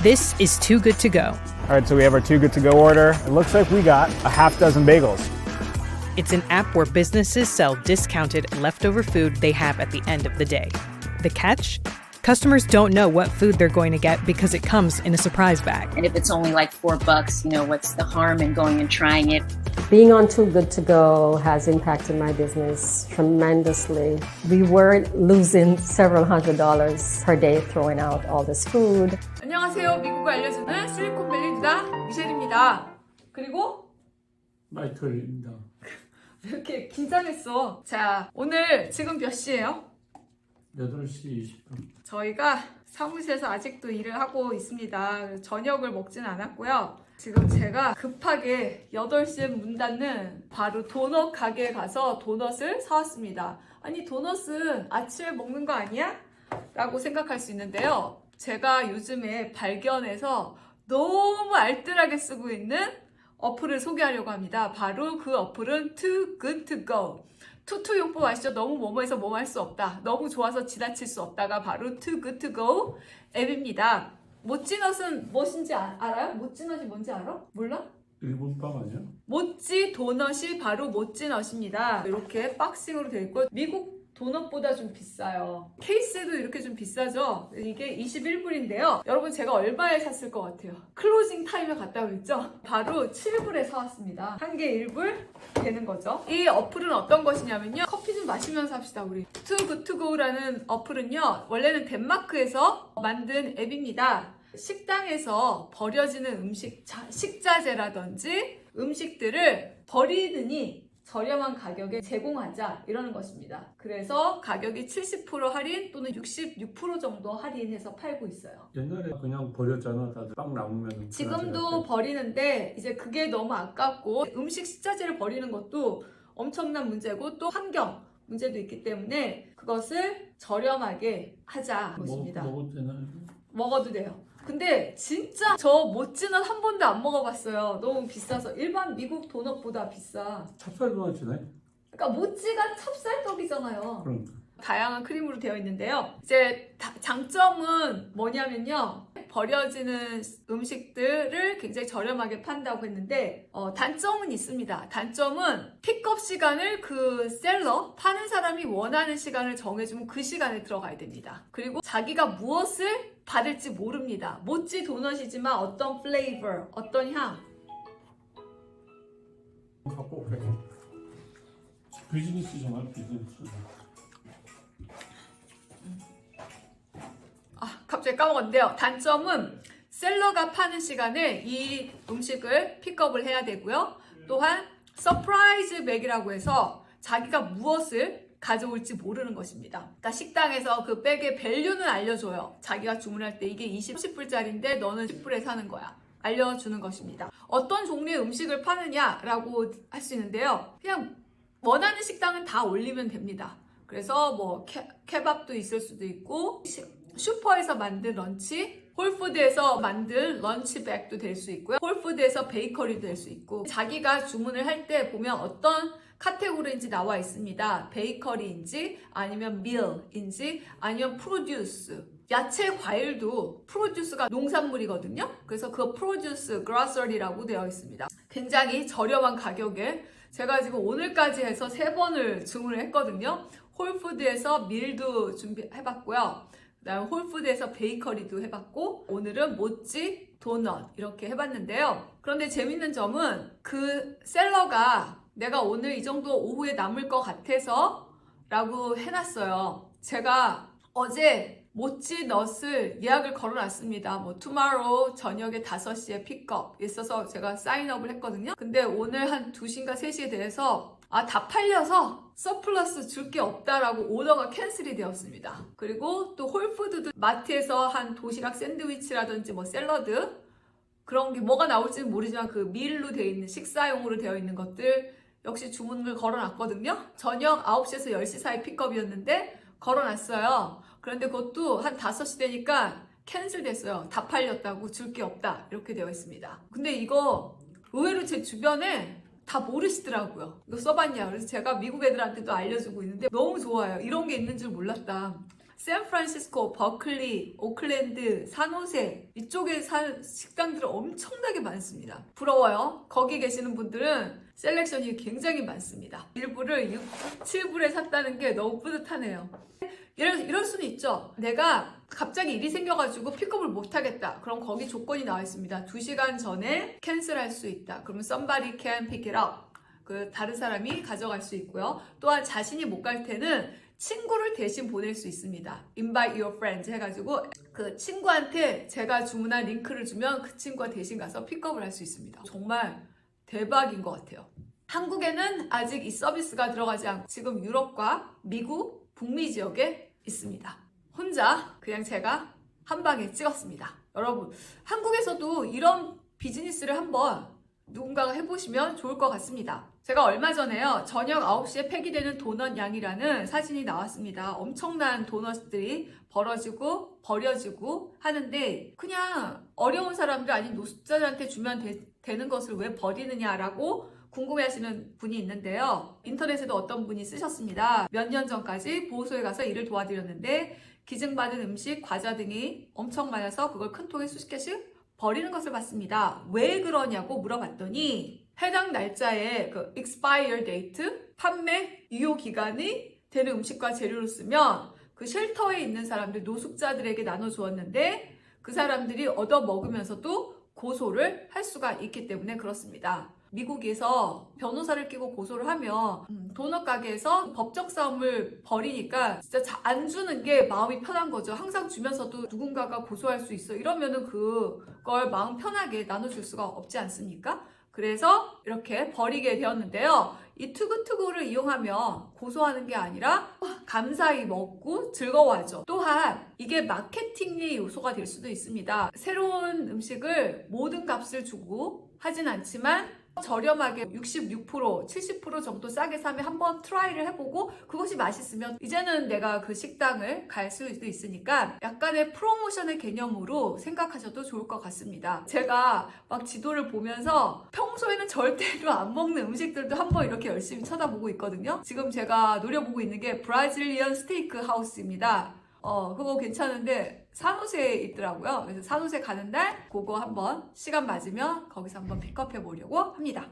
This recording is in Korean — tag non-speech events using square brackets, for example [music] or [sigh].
This is Too Good To Go. All right, so we have our two good to go order. It looks like we got a half dozen bagels. It's an app where businesses sell discounted leftover food they have at the end of the day. The catch? Customers don't know what food they're going to get because it comes in a surprise bag. And if it's only like four bucks, you know, what's the harm in going and trying it? Being on Too Good To Go has impacted my business tremendously. We were losing several hundred dollars per day throwing out all this food. 안녕하세요. 미국을 알려주는 실리콘밸리 누나 미셸입니다. 그리고 마이클입니다. [laughs] 왜 이렇게 긴장했어? 자, 오늘 지금 몇 시예요? 8시 20분. 저희가 사무실에서 아직도 일을 하고 있습니다. 저녁을 먹진 않았고요. 지금 제가 급하게 8시에 문 닫는 바로 도넛 가게에 가서 도넛을 사왔습니다. 아니, 도넛은 아침에 먹는 거 아니야? 라고 생각할 수 있는데요. 제가 요즘에 발견해서 너무 알뜰하게 쓰고 있는 어플을 소개하려고 합니다. 바로 그 어플은 Too Good To Go. 투투 용법 아시죠? 너무 뭐뭐해서 뭐할 수 없다. 너무 좋아서 지나칠 수 없다가 바로 Too Good To Go 앱입니다. 모찌넛은 무엇인지 아- 알아요? 모찌넛이 뭔지 알아? 몰라? 일본 빵 아니야? 모찌 도넛이 바로 모찌넛입니다. 이렇게 박싱으로 되어 있고 미국 도넛보다 좀 비싸요. 케이스도 이렇게 좀 비싸죠? 이게 21불인데요. 여러분 제가 얼마에 샀을 것 같아요? 클로징 타임에 갔다고 했죠? 바로 7불에 사왔습니다. 한 개 1불 되는 거죠. 이 어플은 어떤 것이냐면요. 커피 좀 마시면서 합시다 우리. 투굿투고라는 어플은요. 원래는 덴마크에서 만든 앱입니다. 식당에서 버려지는 음식, 자- 식자재라든지 음식들을 버리느니 저렴한 가격에 제공하자 이러는 것입니다. 그래서 가격이 70% 할인 또는 66% 정도 할인해서 팔고 있어요. 옛날에 그냥 버렸잖아. 다들 빵 남으면. 지금도 버리는데 이제 그게 너무 아깝고 음식 식자재를 버리는 것도 엄청난 문제고 또 환경 문제도 있기 때문에 그것을 저렴하게 하자 것입니다. 먹, 먹어도 되나? 먹어도 돼요. 근데 진짜 저 모찌넛 한 번도 안 먹어봤어요. 너무 비싸서 일반 미국 도넛보다 비싸. 찹쌀 도넛 주네? 그러니까 모찌가 찹쌀떡이잖아요. 그러니까. 다양한 크림으로 되어 있는데요. 이제 다- 장점은 뭐냐면요. 버려지는 음식들을 굉장히 저렴하게 판다고 했는데 어, 단점은 있습니다. 단점은 픽업 시간을 그 셀러 파는 사람이 원하는 시간을 정해주면 그 시간에 들어가야 됩니다. 그리고 자기가 무엇을 받을지 모릅니다. 모찌 도넛이지만 어떤 플레이버, 어떤 향, 갖고 올게. 비즈니스잖아, 비즈니스. 갑자기 까먹었는데요. 단점은 셀러가 파는 시간에 이 음식을 픽업을 해야 되고요. 또한 서프라이즈 백이라고 해서 자기가 무엇을 가져올지 모르는 것입니다. 그러니까 식당에서 그 백의 밸류는 알려줘요. 자기가 주문할 때 이게 20, 10불짜리인데 너는 10불에 사는 거야. 알려주는 것입니다. 어떤 종류의 음식을 파느냐라고 할 수 있는데요. 그냥 원하는 식당은 다 올리면 됩니다. 그래서 뭐 케, 케밥도 있을 수도 있고 시- 슈퍼에서 만든 런치, 홀푸드에서 만든 런치백도 될 수 있고요. 홀푸드에서 베이커리도 될 수 있고 자기가 주문을 할 때 보면 어떤 카테고리인지 나와 있습니다. 베이커리인지 아니면 밀인지 아니면 프로듀스 야채 과일도 프로듀스가 농산물이거든요. 그래서 그 프로듀스 그라서리라고 되어 있습니다. 굉장히 저렴한 가격에 제가 지금 오늘까지 해서 세 번을 주문을 했거든요. 홀푸드에서 밀도 준비해봤고요. 그다음 홀푸드에서 베이커리도 해봤고 오늘은 모찌 도넛 이렇게 해봤는데요. 그런데 재밌는 점은 그 셀러가 내가 오늘 이 정도 오후에 남을 것 같아서 라고 해놨어요. 제가 어제 모찌 넛을 예약을 걸어놨습니다. 뭐 투마로 저녁에 5시에 픽업 있어서 제가 사인업을 했거든요. 근데 오늘 한 2시인가 3시에 대해서 아 다 팔려서 서플러스 줄 게 없다라고 오더가 캔슬이 되었습니다. 그리고 또 홀푸드도 마트에서 한 도시락 샌드위치라든지 뭐 샐러드 그런 게 뭐가 나올지는 모르지만 그 밀로 되어 있는 식사용으로 되어 있는 것들 역시 주문을 걸어놨거든요. 저녁 9시에서 10시 사이 픽업이었는데 걸어놨어요. 그런데 그것도 한 5시 되니까 캔슬 됐어요. 다 팔렸다고 줄 게 없다. 이렇게 되어 있습니다. 근데 이거 의외로 제 주변에 다 모르시더라고요. 이거 써봤냐. 그래서 제가 미국 애들한테도 알려주고 있는데 너무 좋아요. 이런 게 있는 줄 몰랐다. 샌프란시스코, 버클리, 오클랜드, 산호세 이쪽에 사는 식당들은 엄청나게 많습니다. 부러워요. 거기 계시는 분들은 셀렉션이 굉장히 많습니다. 일부를 6, 7불에 샀다는 게 너무 뿌듯하네요. 이럴, 이럴 수는 있죠. 내가 갑자기 일이 생겨가지고 픽업을 못하겠다. 그럼 거기 조건이 나와 있습니다. 2시간 전에 캔슬할 수 있다. 그러면 somebody can pick it up. 그 다른 사람이 가져갈 수 있고요. 또한 자신이 못 갈 때는 친구를 대신 보낼 수 있습니다. invite your friends 해가지고 그 친구한테 제가 주문한 링크를 주면 그 친구가 대신 가서 픽업을 할 수 있습니다. 정말 대박인 것 같아요. 한국에는 아직 이 서비스가 들어가지 않고 지금 유럽과 미국, 북미 지역에 있습니다. 혼자 그냥 제가 한 방에 찍었습니다. 여러분, 한국에서도 이런 비즈니스를 한번 누군가가 해보시면 좋을 것 같습니다. 제가 얼마 전에요. 저녁 9시에 폐기되는 도넛 양이라는 사진이 나왔습니다. 엄청난 도넛들이 벌어지고 버려지고 하는데 그냥 어려운 사람들 아닌 노숙자들한테 주면 되, 는 것을 왜 버리느냐라고 궁금해하시는 분이 있는데요. 인터넷에도 어떤 분이 쓰셨습니다. 몇 년 전까지 보호소에 가서 일을 도와드렸는데 기증받은 음식, 과자 등이 엄청 많아서 그걸 큰 통에 수십 개씩 버리는 것을 봤습니다. 왜 그러냐고 물어봤더니 해당 날짜에 그 expire date, 판매 유효 기간이 되는 음식과 재료를 쓰면 그 쉘터에 있는 사람들, 노숙자들에게 나눠 주었는데 그 사람들이 얻어 먹으면서도 고소를 할 수가 있기 때문에 그렇습니다. 미국에서 변호사를 끼고 고소를 하면 음, 도넛 가게에서 법적 싸움을 벌이니까 진짜 자- 안 주는 게 마음이 편한 거죠. 항상 주면서도 누군가가 고소할 수 있어. 이러면은 그걸 마음 편하게 나눠줄 수가 없지 않습니까? 그래서 이렇게 버리게 되었는데요. 이 투구투구를 이용하면 고소하는 게 아니라 감사히 먹고 즐거워하죠. 또한 이게 마케팅의 요소가 될 수도 있습니다. 새로운 음식을 모든 값을 주고 하진 않지만 저렴하게 66%, 70% 정도 싸게 사면 한번 트라이를 해보고 그것이 맛있으면 이제는 내가 그 식당을 갈 수도 있으니까 약간의 프로모션의 개념으로 생각하셔도 좋을 것 같습니다. 제가 막 지도를 보면서 평소에는 절대로 안 먹는 음식들도 한번 이렇게 열심히 쳐다보고 있거든요. 지금 제가 노려보고 있는 게 브라질리언 스테이크 하우스입니다. 어, 그거 괜찮은데 산호세에 있더라고요. 그래서 산호세 가는 날 그거 한번 시간 맞으면 거기서 한번 픽업해 보려고 합니다.